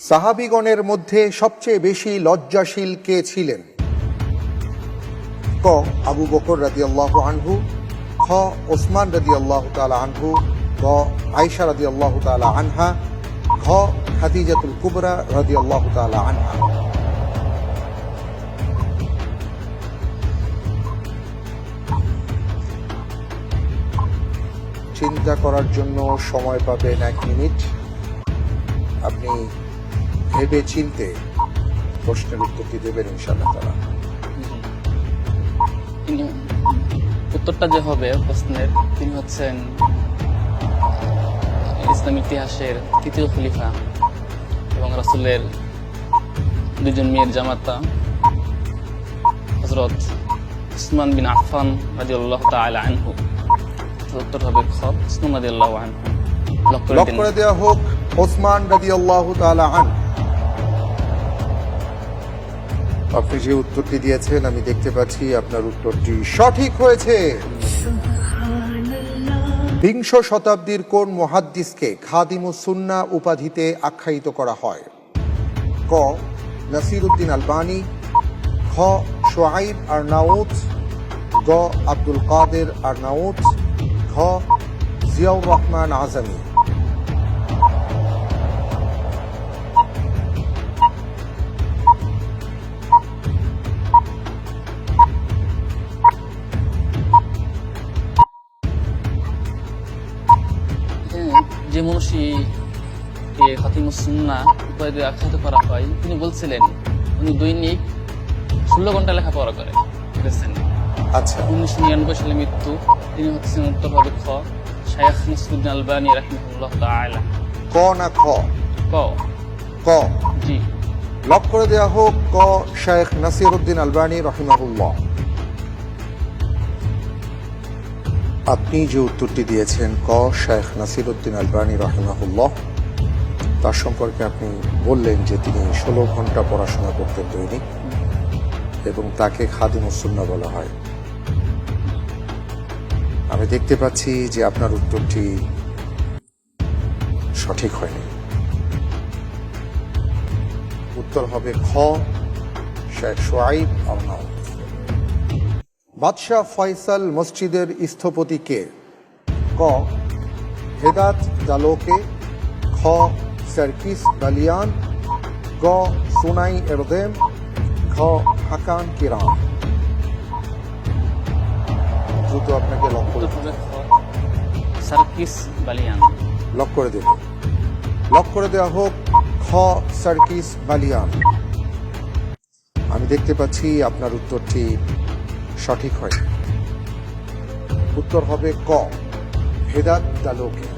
সাহাবিগণের মধ্যে সবচেয়ে বেশি লজ্জাশীল কে ছিলেন? ক, আবু বকর রাদি আল্লাহ আনহু, খ, ওসমান রাদি আল্লাহ তালা আনহু, গ আয়সা রাদি আল্লাহ তালা আনহা, ঘ, খাদিজাতুল কুবরা রাদি আল্লাহ তালা আনহা। চিন্তা করার জন্য সময় পাবেন এক মিনিট। আপনি ভেবে চিনতে প্রশ্নের উত্তরটি দেবেন ইনশাআল্লাহ তারা উত্তরটা যে হবে প্রশ্নের তিনি হচ্ছেন ইসলাম ইতিহাসের তৃতীয় খলিফা এবং রাসুলের দুজন মেয়ের জামাতা হজরত উসমান বিন আফফান রাজি আল্লাহ তালা আনহু। উত্তর হবে খ উসমান রাজি আল্লাহ আনহু লক করে দেওয়া হোক ওসমান রাদি আল্লাহ আন আপনি যে উত্তরটি দিয়েছেন, আমি দেখতে পাচ্ছি আপনার উত্তরটি সঠিক হয়েছে। বিংশ শতাব্দীর কোন মহাদ্দিসকে খাদিমুসুন্না উপাধিতে আখ্যায়িত করা হয়? ক, নাসিরুদ্দিন আলবানী, খ শোয়াইব আরনাউত, গ, আব্দুল কাদের আর আরনাউত, ঘ, জিয়াউর রহমান আজমি। যে মনীষী কে খাতিমুসুন্না উপাধি দিয়ে আখ্যায়িত করা হয় তিনি বলছিলেন উনি দৈনিক ষোলো ঘণ্টা লেখাপড়া করে। করেছেন আচ্ছা। উনিশশো নিরানব্বই সালে মৃত্যু তিনি হচ্ছেন উত্তর হবে খ শায়াখ নাসরুদ্দিন আলবানী রাহিমুল্লাহ তাআলা। ক না খ? ক। ক। জি। লক করে দেয়া হোক ক শেখ নাসিরুদ্দিন আলবানী রহিমাহুল্লাহ। আপনি যে উত্তরটি দিয়েছেন ক শেখ নাসিরুদ্দিন আলবানী রহিমাহুল্লাহ, তার সম্পর্কে আপনি বললেন যে তিনি ষোলো ঘণ্টা পড়াশোনা করতেন দৈনিক এবং তাকে খাদিমুসুন্না বলা হয়। আমি দেখতে পাচ্ছি যে আপনার উত্তরটি সঠিক হয়নি। উত্তর হবে খ শেখ সোয়াইব আরনাউ বাদশাহ ফয়সাল মসজিদের স্থপতি কে? ক হেদাত জালোকে খ সার্কিস বালিয়ান গ সোনাই এরদেম। ঘ হাকান কিরাম। দ্রুত আপনাকে লক করে খ সার্কিস বালিয়ান লক করে দেব লক করে দেওয়া হোক খ সার্কিস বালিয়ান আমি দেখতে পাচ্ছি আপনার উত্তরটি সঠিক হয়। উত্তর হবে ক। হেদাত দালোকে